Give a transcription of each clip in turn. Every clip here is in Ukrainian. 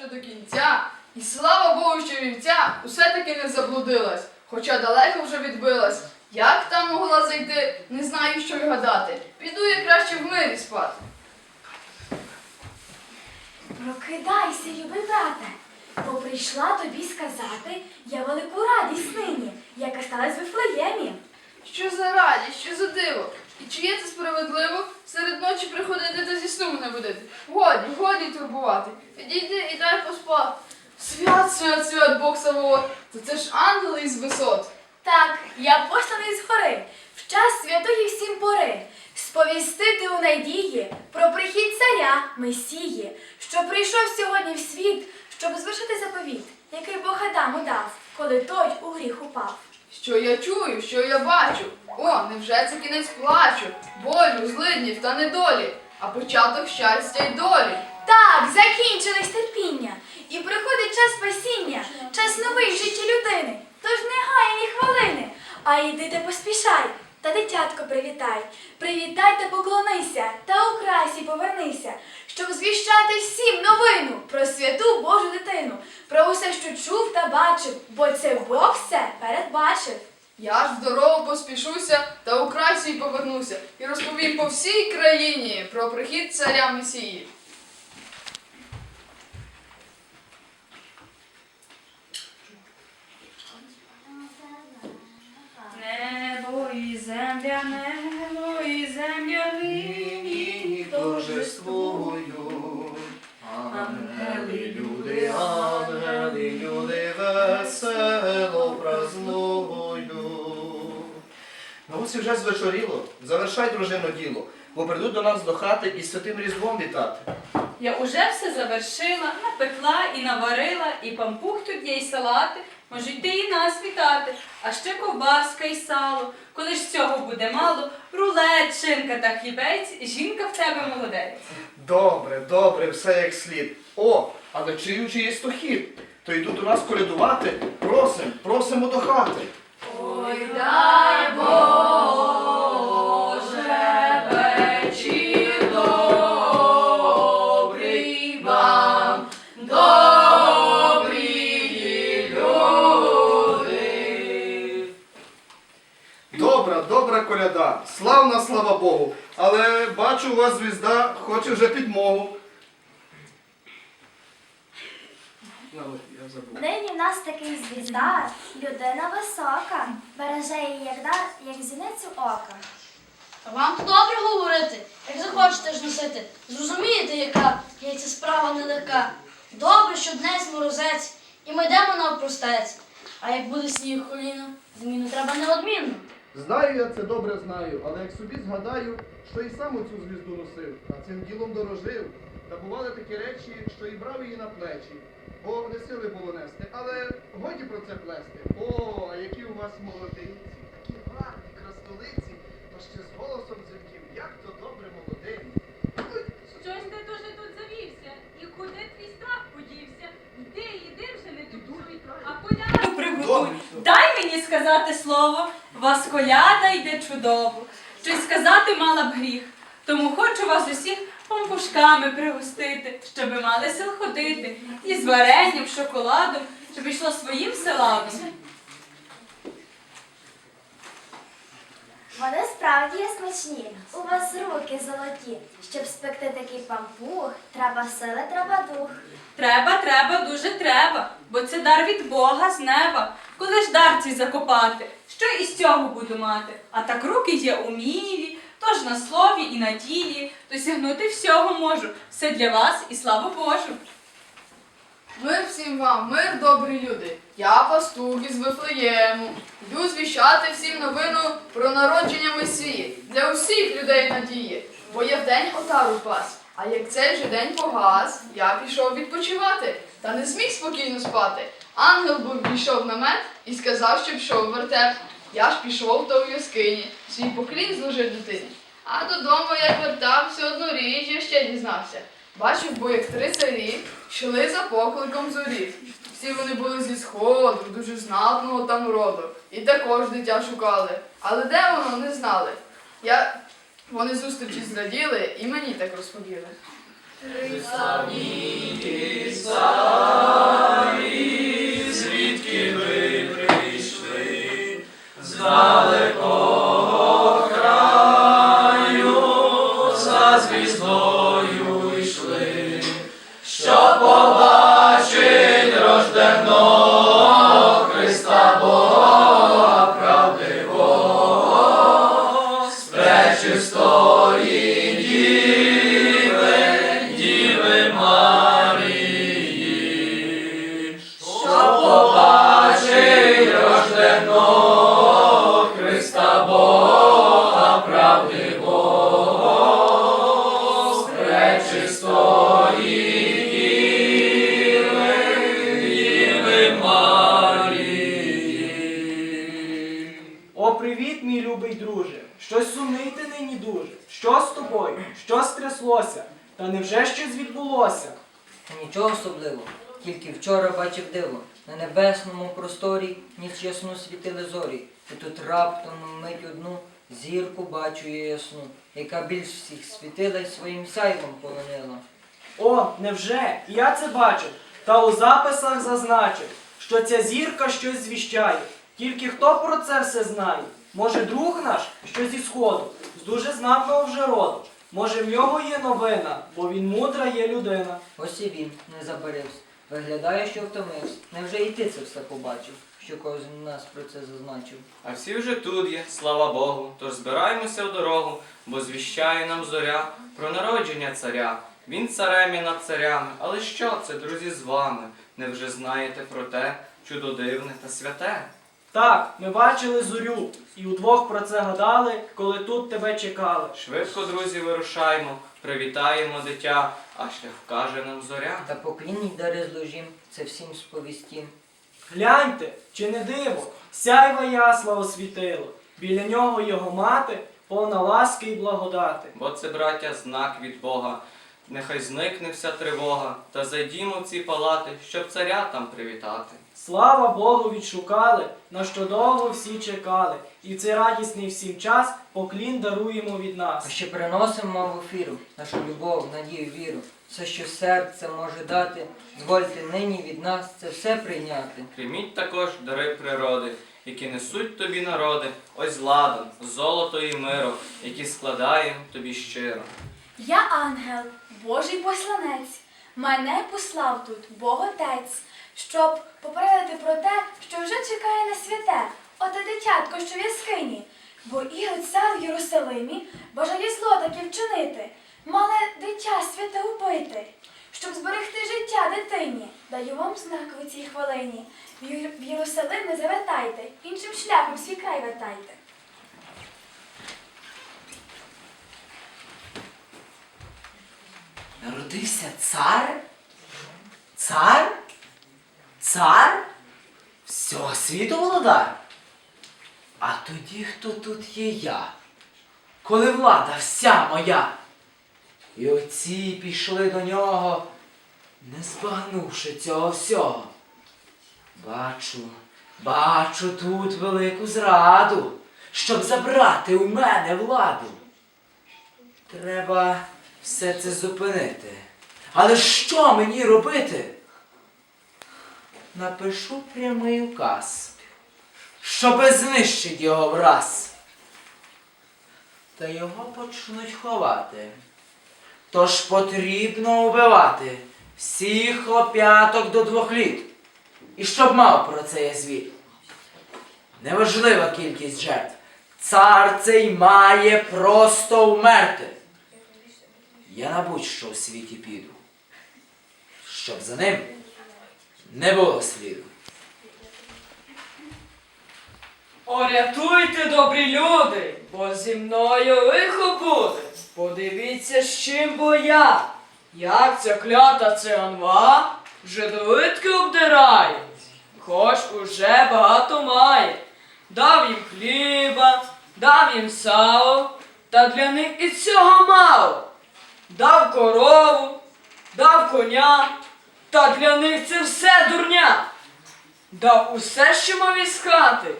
ще до кінця. І слава Богу, що вівця усе-таки не заблудилась, хоча далеко вже відбилась. Як там могла зайти, не знаю, що й гадати. Піду я краще в мирі спати. Прокидайся, любий брате, бо прийшла тобі сказати я велику радість нині, яка сталась в Вифлеємі. Що за радість, що за диво? І чи є це справедливо серед ночі приходити та зі сну мене будити? Годі, годі турбувати. Підійди і дай поспати. Свят, свят, свят, Бог Савоот, то це ж ангели із висот. Так, я посланий з гори, в час святої всім пори, сповістити у надії про прихід царя Месії, що прийшов сьогодні в світ, щоб звершити заповіт, який Бог Адаму дав, коли той у гріх упав. Що я чую, що я бачу? О, невже це кінець плачу, болю, злиднів та недолі, а початок щастя й долі. Так, закінчились терпіння, і приходить час спасіння, час новий в житті людини. Тож не гай ні хвилини, а йди та поспішай, та дитятко привітай. Привітай та поклонися, та у красі повернися, щоб звіщати всім новину про святу Божу дитину, про усе, що чув та бачив, бо це Бог все передбачив. Я ж здорово поспішуся та у красі повернуся і розповім по всій країні про прихід царя Месії. На вже звечоріло, завершай, дружино, діло, бо прийдуть до нас до хати і святим різдвом вітати. Я уже все завершила, напекла і наварила, і пампух тут є, і салати. Можуть йти і нас вітати, а ще ковбаска і сало. Коли ж цього буде мало, рулет, шинка та хлібець, жінка в тебе молодець. Добре, добре, все як слід. О, але чиючи є стохід, то йдуть до нас колядувати. Просим, просимо до хати. Такий звіздар, людина висока, береже її як дар, як зіницю ока. А Вам то добре говорити, як захочете ж носити. Зрозумієте, яка є ця справа нелегка. Добре, що днес морозець, і ми йдемо навпростець. А як буде сніг коліно, зміну треба неодмінно. Знаю, я це добре знаю, але як собі згадаю, що і сам оцю звізду носив, а цим ділом дорожив. Та бували такі речі, що і брав її на плечі, бо не сили було нести. Але годі про це плести. О, а які у вас молодиці, такі гарні краснолиці, та ще з голосом дзвінким, як то добре молодині. Щось ти дуже тут завівся, і куди твій страх подівся? Йди, йди вже не тупуй, а коляду приготуй. Дай мені сказати слово, вас коляда йде чудово. Щось сказати мала б гріх, тому хочу вас усіх пампушками пригостити, щоби мали сил ходити, і з варенням, шоколадом, щоб йшло своїм селадом. Вони справді є смачні. У вас руки золоті. Щоб спекти такий пампух, треба сили, треба дух. Треба, треба, дуже треба, бо це дар від Бога з неба. Коли ж дар цей закопати, що із цього буду мати? А так руки є умілі, тож на слові і на ділі досягнути всього можу. Все для вас і славу Божу. Мир всім вам, мир, добрі люди. Я пастух із Вифлеєму. Йду звіщати всім новину про народження Месії для усіх людей надії. Бо я вдень отару пас. А як цей же день погас, я пішов відпочивати та не зміг спокійно спати. Ангел був війшов в намет і сказав, щоб йшов в вертеп. Я ж пішов та у яскині, свій поклін зложив дитині. А додому, як вертався, одну річ я ще дізнався. Бачив, бо як три царі йшли за покликом зорі. Всі вони були зі сходу, дуже знатного там роду, і також дитя шукали. Але де воно, не знали. Я... Вони зустрічі зраділи і мені так розповіли. О, любий друже. Щось сумний ти нині дуже. Що з тобою? Що стряслося? Та невже щось відбулося? Нічого особливого, тільки вчора бачив диво. На небесному просторі ніч ясну світили зорі. І тут раптом мить одну зірку бачу я ясну, яка більш всіх світила й своїм сяйвом полонила. О, невже? І я це бачив. Та у записах зазначив, що ця зірка щось звіщає. Тільки хто про це все знає? Може, друг наш, що зі сходу, з дуже знатного вже роду. Може, в нього є новина, бо він мудра є людина. Ось і він не забарився. Виглядає, що втомився. Невже і ти це все побачив, що кожен нас про це зазначив? А всі вже тут є, слава Богу, тож збираємося в дорогу, бо звіщає нам зоря про народження царя. Він царем і над царями. Але що це, друзі, з вами? Невже знаєте про те чудо дивне та святе? Так, ми бачили зорю, і удвох про це гадали, коли тут тебе чекали. Швидко, друзі, вирушаймо, привітаємо дитя, а шлях вкаже нам зоря. Та поклініть дари зложім, це всім сповістім. Гляньте, чи не диво, сяйва ясла освітило, біля нього його мати, повна ласки й благодати. Бо це, браття, знак від Бога. Нехай зникне вся тривога, та зайдімо в ці палати, щоб царя там привітати. Слава Богу, відшукали, на що довго всі чекали, і в цей радісний всім час поклін даруємо від нас. А ще приносимо в ефіру нашу любов, надію, віру. Все, що серце може дати, звольте нині від нас це все прийняти. Прийміть також дари природи, які несуть тобі народи, ось ладан, золото і миро, які складаємо тобі щиро. Я ангел, Божий посланець. Мене послав тут Бог Отець, щоб попередити про те, що вже чекає на святе, оте дитятко, що в яскині. Бо Ірод цар в Єрусалимі бажає зло таке вчинити, мале дитя святе убити, щоб зберегти життя дитині. Даю вам знак у цій хвилині. В Єрусалим не завертайте, іншим шляхом свій край вертайте. Народився цар? Цар? Цар? Всього світу володар? А тоді хто тут є я? Коли влада вся моя? І оці пішли до нього, не збагнувши цього всього. Бачу, бачу тут велику зраду, щоб забрати у мене владу. Треба все це зупинити. Але що мені робити? Напишу прямий указ, щоби знищить його враз. Та його почнуть ховати. Тож потрібно убивати всіх хлоп'яток до двох літ. І щоб мав про це я звіт. Неважлива кількість жертв. Цар цей має просто вмерти. Я на будь-що в світі піду, щоб за ним не було сліду. О, рятуйте, добрі люди, бо зі мною лихо буде. Подивіться, з чим бо я. Як ця клята циганва вже довидки обдирає, хоч уже багато має. Дав їм хліба, дав їм сало, та для них і цього мало. Дав корову, дав коня, та для них це все дурня. Дав усе, що мав із хати.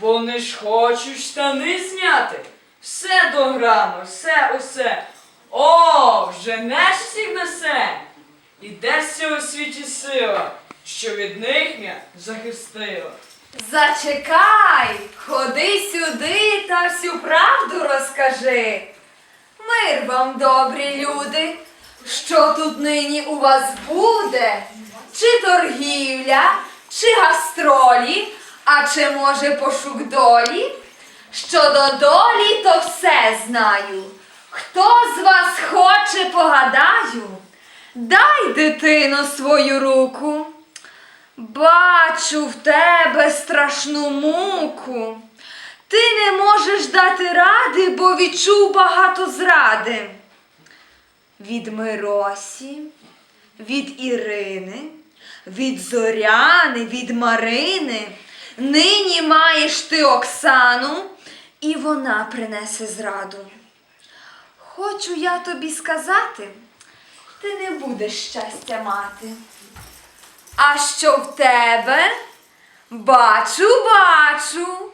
Вони ж хочуть штани зняти. Все до грами, все усе. О, вже неш всіх несе. І десться у світі сила, що від них м'я захистила. Зачекай, ходи сюди та всю правду розкажи. Мир вам, добрі люди, що тут нині у вас буде? Чи торгівля, чи гастролі, а чи може пошук долі? Щодо долі, то все знаю. Хто з вас хоче, погадаю? Дай дитину свою руку. Бачу в тебе страшну муку. Ти не можеш дати ради, бо відчув багато зради. Від Миросі, від Ірини, від Зоряни, від Марини. Нині маєш ти Оксану, і вона принесе зраду. Хочу я тобі сказати, ти не будеш щастя мати. А що в тебе? Бачу, бачу.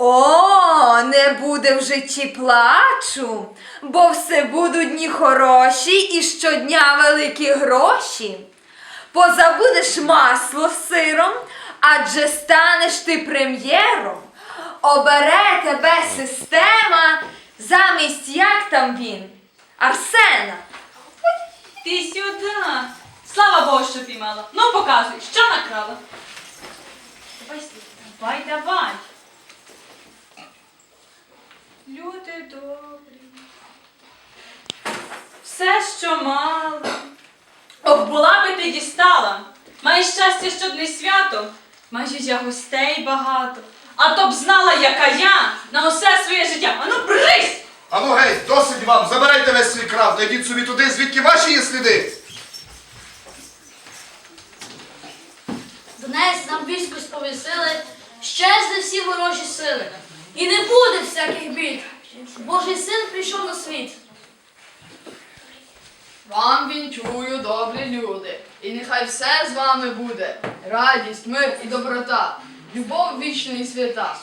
О, не буде в житті плачу, бо все будуть дні хороші і щодня великі гроші. Позабудеш масло з сиром, адже станеш ти прем'єром. Обере тебе система замість як там він? Арсена. Ти сюди. Слава Богу, що піймала. Ну показуй, що накрала. Давай, давай. Люди добрі. Все, що мала. Ох, була би ти дістала. Маєш щастя, щоб не свято. Маєш я гостей багато. А то б знала, яка я на усе своє життя. Ану, брись! Ану геть, досить вам, забирайте весь свій крав, найдіть собі туди, звідки ваші є сліди. Донець нам військо сповісили, щезли всі ворожі сили. І не буде всяких бід. Божий син прийшов на світ. Вам вінчую, добрі люди, і нехай все з вами буде. Радість, мир і доброта, любов вічна і свята.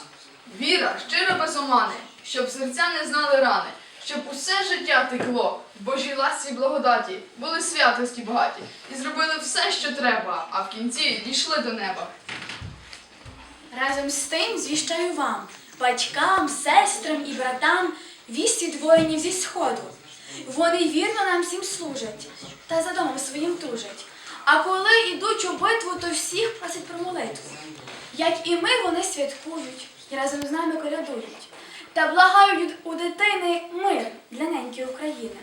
Віра, щира без омани, щоб серця не знали рани, щоб усе життя текло, в Божій ласці й благодаті, були святості багаті, і зробили все, що треба, а в кінці дійшли до неба. Разом з тим звіщаю вам, батькам, сестрам і братам, вість від зі сходу. Вони вірно нам всім служать та за домом своїм тужать. А коли йдуть у битву, то всіх просять про молитву. Як і ми, вони святкують і разом з нами колядують. Та благають у дитини мир для неньки України.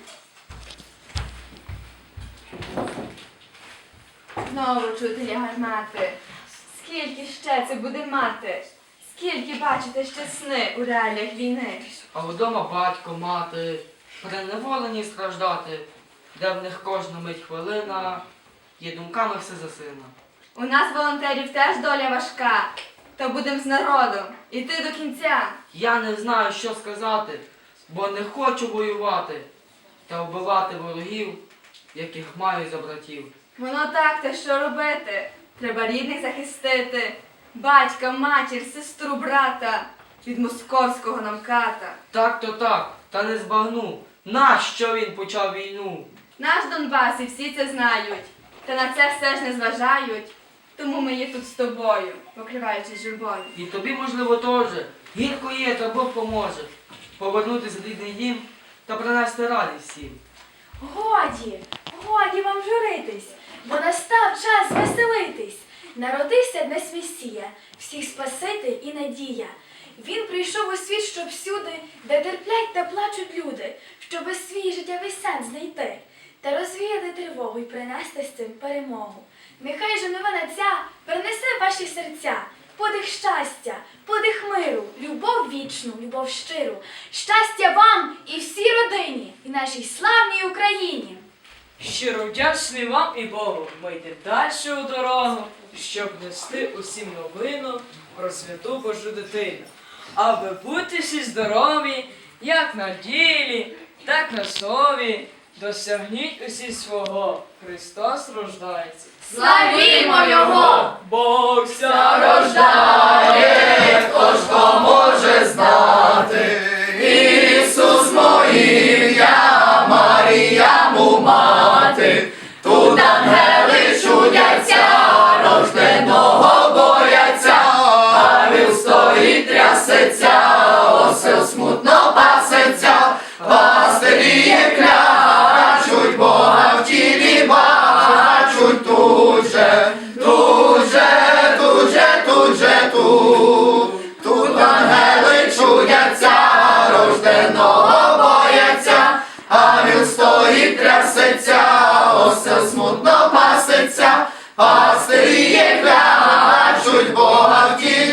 Знову чути гармати. Скільки ще це буде мати? Скільки бачите ще сни у реаліях війни? А вдома батько, мати, переневолені страждати, де в них кожна мить хвилина, є думками все за сина. У нас волонтерів теж доля важка. То будем з народом. Іти до кінця. Я не знаю, що сказати, бо не хочу воювати та вбивати ворогів, яких маю за братів. Воно так, та що робити? Треба рідних захистити. Батька, матір, сестру, брата від московського нам ката. Так то так, та не збагну, нащо він почав війну? Наш Донбас і всі це знають. Та на це все ж не зважають. Тому ми є тут з тобою, покриваючись журбою. І тобі, можливо, теж. Гірко є, та Бог поможе. Повернутися рідний дім та принести радість всім. Годі, годі вам журитись, бо настав час веселитись. Народився днес Месія, всіх Спаситель і надія. Він прийшов у світ, щоб всюди, де терплять та плачуть люди, щоби свій життєвий сенс знайти та розвіяти тривогу і принести з цим перемогу. Нехай же новина ця принесе ваші серця подих щастя, подих миру, любов вічну, любов щиру, щастя вам і всій родині, і нашій славній Україні. Щиро вдячний вам і Богу. Ми йдемо далі у дорогу, щоб нести усім новину про святу Божу дитину. Аби бути всі здорові, як на ділі, так на слові, досягніть усі свого. Христос рождається. Славімо Його! Бог ся рождає, хто ж поможе знати? Ісус моїм я, Маріяму мати, тут ангели чудяться, рожденого бояться, Авіл стоїть трясеться, осел смутно пасеться, пастиріє кля. пастирі плячуть Бога в ті.